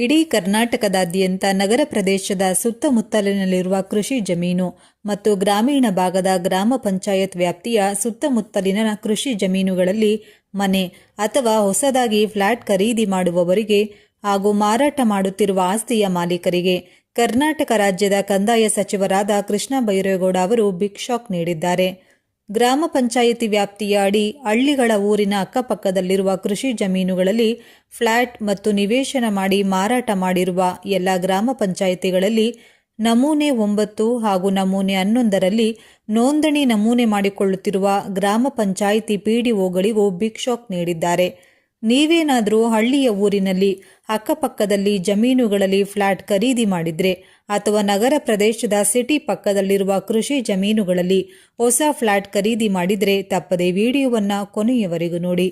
ಇಡೀ ಕರ್ನಾಟಕದಾದ್ಯಂತ ನಗರ ಪ್ರದೇಶದ ಸುತ್ತಮುತ್ತಲಿನಲ್ಲಿರುವ ಕೃಷಿ ಜಮೀನು ಮತ್ತು ಗ್ರಾಮೀಣ ಭಾಗದ ಗ್ರಾಮ ಪಂಚಾಯತ್ ವ್ಯಾಪ್ತಿಯ ಸುತ್ತಮುತ್ತಲಿನ ಕೃಷಿ ಜಮೀನುಗಳಲ್ಲಿ ಮನೆ ಅಥವಾ ಹೊಸದಾಗಿ ಫ್ಲಾಟ್ ಖರೀದಿ ಮಾಡುವವರಿಗೆ ಹಾಗೂ ಮಾರಾಟ ಮಾಡುತ್ತಿರುವ ಆಸ್ತಿಯ ಮಾಲೀಕರಿಗೆ ಕರ್ನಾಟಕ ರಾಜ್ಯದ ಕಂದಾಯ ಸಚಿವರಾದ ಕೃಷ್ಣ ಬೈರೇಗೌಡ ಅವರು ಬಿಗ್ ಶಾಕ್ ನೀಡಿದ್ದಾರೆ. ಗ್ರಾಮ ಪಂಚಾಯಿತಿ ವ್ಯಾಪ್ತಿಯ ಅಡಿ ಹಳ್ಳಿಗಳ ಊರಿನ ಅಕ್ಕಪಕ್ಕದಲ್ಲಿರುವ ಕೃಷಿ ಜಮೀನುಗಳಲ್ಲಿ ಫ್ಲಾಟ್ ಮತ್ತು ನಿವೇಶನ ಮಾಡಿ ಮಾರಾಟ ಮಾಡಿರುವ ಎಲ್ಲ ಗ್ರಾಮ ಪಂಚಾಯಿತಿಗಳಲ್ಲಿ ನಮೂನೆ ಒಂಬತ್ತು ಹಾಗೂ ನಮೂನೆ ಹನ್ನೊಂದರಲ್ಲಿ ನೋಂದಣಿ ನಮೂನೆ ಮಾಡಿಕೊಳ್ಳುತ್ತಿರುವ ಗ್ರಾಮ ಪಂಚಾಯಿತಿ ಪಿಡಿಒಗಳಿಗೂ ಬಿಗ್ ಶಾಕ್ ನೀಡಿದ್ದಾರೆ. ನೀವೇನಾದರೂ ಹಳ್ಳಿಯ ಊರಿನಲ್ಲಿ ಅಕ್ಕಪಕ್ಕದಲ್ಲಿ ಜಮೀನುಗಳಲ್ಲಿ ಫ್ಲಾಟ್ ಖರೀದಿ ಮಾಡಿದ್ರೆ ಅಥವಾ ನಗರ ಪ್ರದೇಶದ ಸಿಟಿ ಪಕ್ಕದಲ್ಲಿರುವ ಕೃಷಿ ಜಮೀನುಗಳಲ್ಲಿ ಹೊಸ ಫ್ಲಾಟ್ ಖರೀದಿ ಮಾಡಿದ್ರೆ ತಪ್ಪದೆ ವಿಡಿಯೋವನ್ನು ಕೊನೆಯವರೆಗೂ ನೋಡಿ.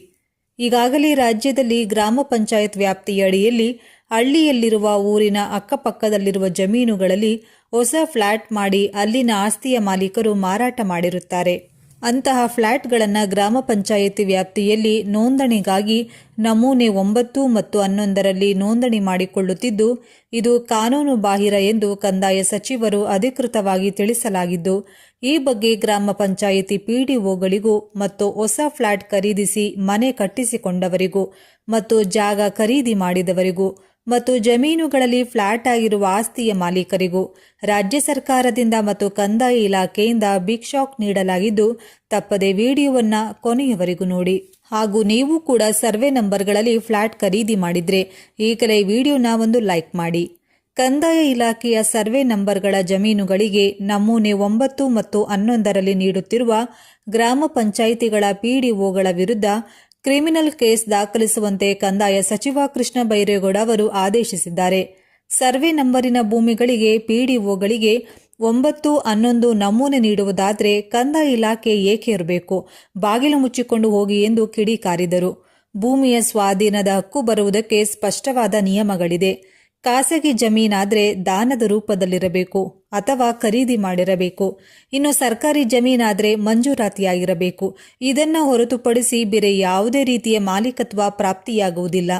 ಈಗಾಗಲೇ ರಾಜ್ಯದಲ್ಲಿ ಗ್ರಾಮ ಪಂಚಾಯತ್ ವ್ಯಾಪ್ತಿಯ ಅಡಿಯಲ್ಲಿ ಹಳ್ಳಿಯಲ್ಲಿರುವ ಊರಿನ ಅಕ್ಕಪಕ್ಕದಲ್ಲಿರುವ ಜಮೀನುಗಳಲ್ಲಿ ಹೊಸ ಫ್ಲಾಟ್ ಮಾಡಿ ಅಲ್ಲಿನ ಆಸ್ತಿಯ ಮಾಲೀಕರು ಮಾರಾಟ ಮಾಡಿರುತ್ತಾರೆ. ಅಂತಹ ಫ್ಲಾಟ್ಗಳನ್ನು ಗ್ರಾಮ ಪಂಚಾಯಿತಿ ವ್ಯಾಪ್ತಿಯಲ್ಲಿ ನೋಂದಣಿಗಾಗಿ ನಮೂನೆ ಒಂಬತ್ತು ಮತ್ತು ಹನ್ನೊಂದರಲ್ಲಿ ನೋಂದಣಿ ಮಾಡಿಕೊಳ್ಳುತ್ತಿದ್ದು, ಇದು ಕಾನೂನು ಬಾಹಿರ ಎಂದು ಕಂದಾಯ ಸಚಿವರು ಅಧಿಕೃತವಾಗಿ ತಿಳಿಸಲಾಗಿದ್ದು, ಈ ಬಗ್ಗೆ ಗ್ರಾಮ ಪಂಚಾಯಿತಿ ಪಿಡಿಒಗಳಿಗೂ ಮತ್ತು ಹೊಸ ಫ್ಲಾಟ್ ಖರೀದಿಸಿ ಮನೆ ಕಟ್ಟಿಸಿಕೊಂಡವರಿಗೂ ಮತ್ತು ಜಾಗ ಖರೀದಿ ಮಾಡಿದವರಿಗೂ ಮತ್ತು ಜಮೀನುಗಳಲ್ಲಿ ಫ್ಲಾಟ್ ಆಗಿರುವ ಆಸ್ತಿಯ ಮಾಲೀಕರಿಗೂ ರಾಜ್ಯ ಸರ್ಕಾರದಿಂದ ಮತ್ತು ಕಂದಾಯ ಇಲಾಖೆಯಿಂದ ಬಿಗ್ ಶಾಕ್ ನೀಡಲಾಗಿದ್ದು, ತಪ್ಪದೆ ವಿಡಿಯೋವನ್ನ ಕೊನೆಯವರೆಗೂ ನೋಡಿ. ಹಾಗೂ ನೀವು ಕೂಡ ಸರ್ವೆ ನಂಬರ್ಗಳಲ್ಲಿ ಫ್ಲಾಟ್ ಖರೀದಿ ಮಾಡಿದ್ರೆ ಈಗಲೇ ವಿಡಿಯೋನ ಒಂದು ಲೈಕ್ ಮಾಡಿ. ಕಂದಾಯ ಇಲಾಖೆಯ ಸರ್ವೆ ನಂಬರ್ಗಳ ಜಮೀನುಗಳಿಗೆ ನಮೂನೆ ಒಂಬತ್ತು ಮತ್ತು ಹನ್ನೊಂದರಲ್ಲಿ ನೀಡುತ್ತಿರುವ ಗ್ರಾಮ ಪಂಚಾಯಿತಿಗಳ ಪಿಡಿಒಗಳ ವಿರುದ್ಧ ಕ್ರಿಮಿನಲ್ ಕೇಸ್ ದಾಖಲಿಸುವಂತೆ ಕಂದಾಯ ಸಚಿವ ಕೃಷ್ಣ ಬೈರೇಗೌಡ ಅವರು ಆದೇಶಿಸಿದ್ದಾರೆ. ಸರ್ವೆ ನಂಬರಿನ ಭೂಮಿಗಳಿಗೆ, ಪಿಡಿಒಗಳಿಗೆ ಒಂಬತ್ತು, ಹನ್ನೊಂದು ನಮೂನೆ ನೀಡುವುದಾದರೆ ಕಂದಾಯ ಇಲಾಖೆ ಏಕೆ ಇರಬೇಕು? ಬಾಗಿಲು ಮುಚ್ಚಿಕೊಂಡು ಹೋಗಿ ಎಂದು ಕಿಡಿಕಾರಿದರು. ಭೂಮಿಯ ಸ್ವಾಧೀನದ ಹಕ್ಕು ಬರುವುದಕ್ಕೆ ಸ್ಪಷ್ಟವಾದ ನಿಯಮಗಳಿದೆ. ಖಾಸಗಿ ಜಮೀನಾದರೆ ದಾನದ ರೂಪದಲ್ಲಿರಬೇಕು ಅಥವಾ ಖರೀದಿ ಮಾಡಿರಬೇಕು. ಇನ್ನು ಸರ್ಕಾರಿ ಜಮೀನಾದರೆ ಮಂಜೂರಾತಿಯಾಗಿರಬೇಕು. ಇದನ್ನು ಹೊರತುಪಡಿಸಿ ಬೇರೆ ಯಾವುದೇ ರೀತಿಯ ಮಾಲೀಕತ್ವ ಪ್ರಾಪ್ತಿಯಾಗುವುದಿಲ್ಲ.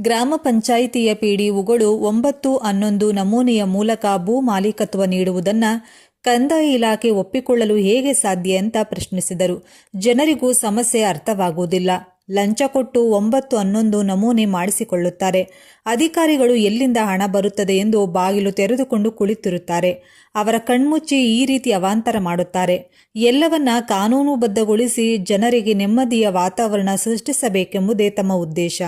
ಗ್ರಾಮ ಪಂಚಾಯಿತಿಯ ಪಿಡಿಒಗಳು ಒಂಬತ್ತು ಹನ್ನೊಂದು ನಮೂನೆಯ ಮೂಲಕ ಭೂ ಮಾಲೀಕತ್ವ ನೀಡುವುದನ್ನು ಕಂದಾಯ ಇಲಾಖೆ ಒಪ್ಪಿಕೊಳ್ಳಲು ಹೇಗೆ ಸಾಧ್ಯ ಅಂತ ಪ್ರಶ್ನಿಸಿದರು. ಜನರಿಗೂ ಸಮಸ್ಯೆ ಅರ್ಥವಾಗುವುದಿಲ್ಲ. ಲಂಚ ಕೊಟ್ಟು ಒಂಬತ್ತು ಹನ್ನೊಂದು ನಮೂನೆ ಮಾಡಿಸಿಕೊಳ್ಳುತ್ತಾರೆ. ಅಧಿಕಾರಿಗಳು ಎಲ್ಲಿಂದ ಹಣ ಬರುತ್ತದೆ ಎಂದು ಬಾಗಿಲು ತೆರೆದುಕೊಂಡು ಕುಳಿತಿರುತ್ತಾರೆ. ಅವರ ಕಣ್ಮುಚ್ಚಿ ಈ ರೀತಿ ಅವಾಂತರ ಮಾಡುತ್ತಾರೆ. ಎಲ್ಲವನ್ನ ಕಾನೂನುಬದ್ಧಗೊಳಿಸಿ ಜನರಿಗೆ ನೆಮ್ಮದಿಯ ವಾತಾವರಣ ಸೃಷ್ಟಿಸಬೇಕೆಂಬುದೇ ತಮ್ಮ ಉದ್ದೇಶ.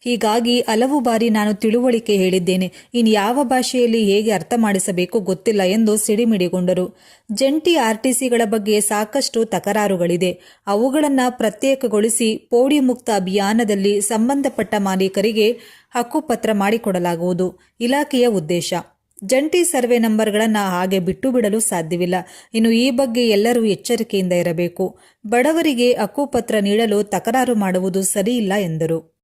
ಹೀಗಾಗಿ ಹಲವು ಬಾರಿ ನಾನು ತಿಳುವಳಿಕೆ ಹೇಳಿದ್ದೇನೆ. ಇನ್ನು ಯಾವ ಭಾಷೆಯಲ್ಲಿ ಹೇಗೆ ಅರ್ಥ ಮಾಡಿಸಬೇಕು ಗೊತ್ತಿಲ್ಲ ಎಂದು ಸಿಡಿಮಿಡಿಗೊಂಡರು. ಜಂಟಿ ಆರ್ಟಿಸಿಗಳ ಬಗ್ಗೆ ಸಾಕಷ್ಟು ತಕರಾರುಗಳಿದೆ. ಅವುಗಳನ್ನು ಪ್ರತ್ಯೇಕಗೊಳಿಸಿ ಪೋಡಿ ಮುಕ್ತ ಅಭಿಯಾನದಲ್ಲಿ ಸಂಬಂಧಪಟ್ಟ ಮಾಲೀಕರಿಗೆ ಹಕ್ಕುಪತ್ರ ಮಾಡಿಕೊಡಲಾಗುವುದು. ಇಲಾಖೆಯ ಉದ್ದೇಶ. ಜಂಟಿ ಸರ್ವೆ ನಂಬರ್ಗಳನ್ನು ಹಾಗೆ ಬಿಟ್ಟು ಬಿಡಲು ಸಾಧ್ಯವಿಲ್ಲ. ಇನ್ನು ಈ ಬಗ್ಗೆ ಎಲ್ಲರೂ ಎಚ್ಚರಿಕೆಯಿಂದ ಇರಬೇಕು. ಬಡವರಿಗೆ ಹಕ್ಕುಪತ್ರ ನೀಡಲು ತಕರಾರು ಮಾಡುವುದು ಸರಿಯಿಲ್ಲ ಎಂದರು.